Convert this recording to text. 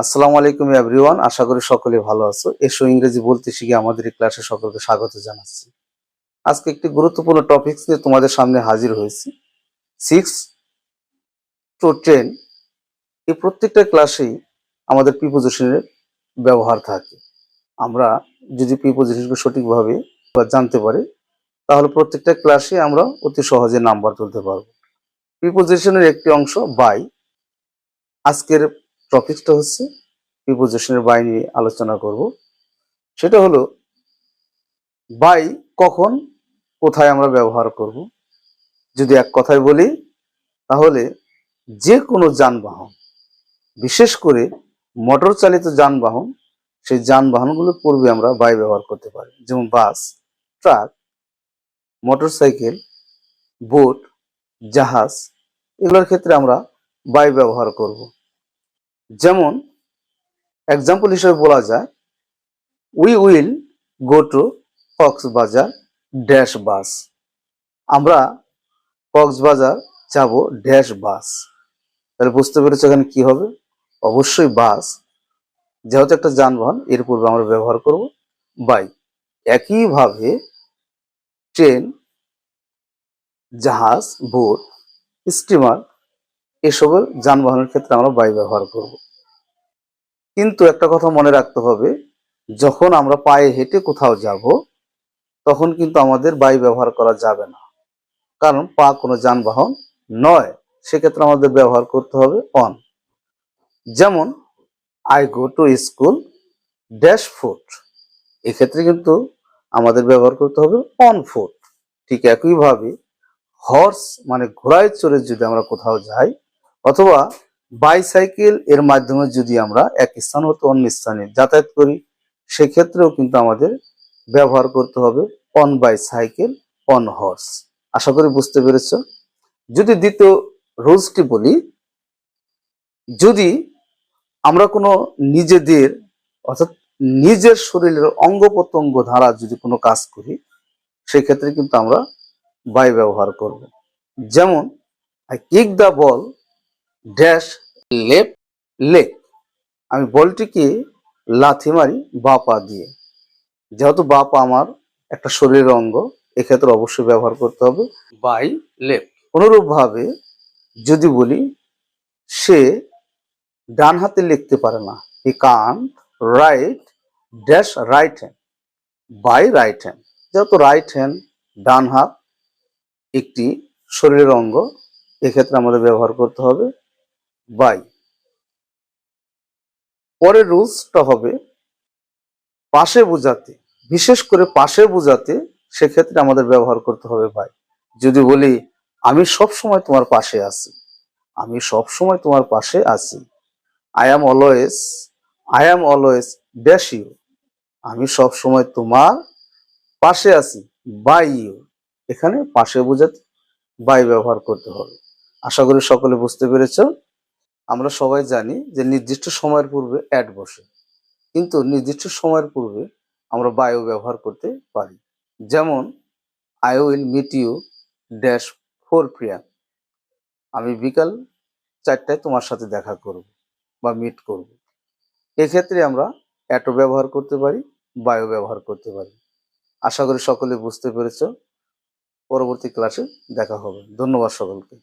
আসসালামু আলাইকুম এভরিওয়ান, আশা করি সকলে ভালো আছো। এসো ইংরেজি বলতে শিখে আমাদের এই ক্লাসে সকলকে স্বাগত জানাচ্ছি। আজকে একটি গুরুত্বপূর্ণ টপিক নিয়ে তোমাদের সামনে হাজির হয়েছি। সিক্স টু টেন এই প্রত্যেকটা ক্লাসেই আমাদের প্রিপোজিশনের ব্যবহার থাকে। আমরা যদি প্রিপোজিশনকে সঠিকভাবে জানতে পারি, তাহলে প্রত্যেকটা ক্লাসে আমরা অতি সহজে নাম্বার তুলতে পারব। প্রিপোজিশনের একটি অংশ বাই আজকের টপিকটা হচ্ছে প্রিপোজিশনের বাই নিয়ে আলোচনা করব। সেটা হলো, বাই কখন, কোথায় আমরা ব্যবহার করব? যদি এক কথায় বলি, তাহলে যে কোনো যানবাহন, বিশেষ করে মোটর চালিত যানবাহন, সেই যানবাহনগুলোর পূর্বে আমরা বাই ব্যবহার করতে পারি। যেমন বাস, ট্রাক, মোটরসাইকেল, বোট, জাহাজ, এগুলোর ক্ষেত্রে আমরা বাই ব্যবহার করব। যেমন এক্সাম্পল হিসেবে বলা যায় we will go to Cox's Bazar dash bus আমরা কক্সবাজার যাব ড্যাশ বাস তাহলে বুঝতে পেরেছ এখানে কি হবে? অবশ্যই বাস যেহেতু একটা যানবাহন, এর পূর্বে আমরা ব্যবহার করব বাই একইভাবে ট্রেন জাহাজ বোট স্টিমার এসবের যানবাহনের ক্ষেত্রে আমরা বাই ব্যবহার করব। কিন্তু একটা কথা মনে রাখতে হবে, যখন আমরা পায়ে হেঁটে কোথাও যাব, তখন কিন্তু আমাদের বাই ব্যবহার করা যাবে না। কারণ পা কোনো যানবাহন নয়, সেক্ষেত্রে আমাদের ব্যবহার করতে হবে অন যেমন I go to school dash foot এক্ষেত্রে কিন্তু আমাদের ব্যবহার করতে হবে অন ফুট ঠিক একইভাবে হর্স মানে ঘোড়ায় চড়ে যদি আমরা কোথাও যাই অথবা বাইসাইকেল এর মাধ্যমে যদি আমরা এক স্থান হতে অন্য স্থানে যাতায়াত করি, সেক্ষেত্রেও কিন্তু আমাদের ব্যবহার করতে হবে অন বাইসাইকেল অন হর্স আশা করি বুঝতে পেরেছ? যদি দ্বিতীয় রুলসটি বলি, যদি আমরা কোনো নিজেদের, অর্থাৎ নিজের শরীরের অঙ্গ প্রত্যঙ্গ ধারা যদি কোনো কাজ করি, সেক্ষেত্রে কিন্তু আমরা বাই ব্যবহার করব। যেমন I kick the ball dash left leg আমি বলটিকে লাথি মারি বা পা দিয়ে। যেহেতু বা পা আমার একটা শরীরের অঙ্গ, এক্ষেত্রে অবশ্যই ব্যবহার করতে হবে বাই লেফট অনুরূপভাবে যদি বলি, সে ডান হাতে লিখতে পারে না। He can write dash right hand by right hand. যেহেতু রাইট হ্যান্ড ডান হাত একটি শরীরের অঙ্গ, এক্ষেত্রে আমাদের ব্যবহার করতে হবে বাই পরের রুলসটা হবে পাশে বোঝাতে, বিশেষ করে পাশে বোঝাতে সেক্ষেত্রে আমাদের ব্যবহার করতে হবে বাই যদি বলি, আমি সব সময় তোমার পাশে আছি, আমি সব সময় তোমার পাশে আছি I am always I am always dash you আমি সব সময় তোমার পাশে আছি বাই ইউ এখানে পাশে বোঝাতে বাই ব্যবহার করতে হবে। আশা করি সকলে বুঝতে পেরেছ? আমরা সবাই জানি যে নির্দিষ্ট সময়ের পূর্বে অ্যাড বসে। কিন্তু নির্দিষ্ট সময়ের পূর্বে আমরা বায়ু ব্যবহার করতে পারি। যেমন I will meet you dash four Priya আমি বিকাল চারটায় তোমার সাথে দেখা করব বা মিট করব। এক্ষেত্রে আমরা অ্যাটো ব্যবহার করতে পারি, বায়ো ব্যবহার করতে পারি। আশা করি সকলে বুঝতে পেরেছ। পরবর্তী ক্লাসে দেখা হবে। ধন্যবাদ সকলকে।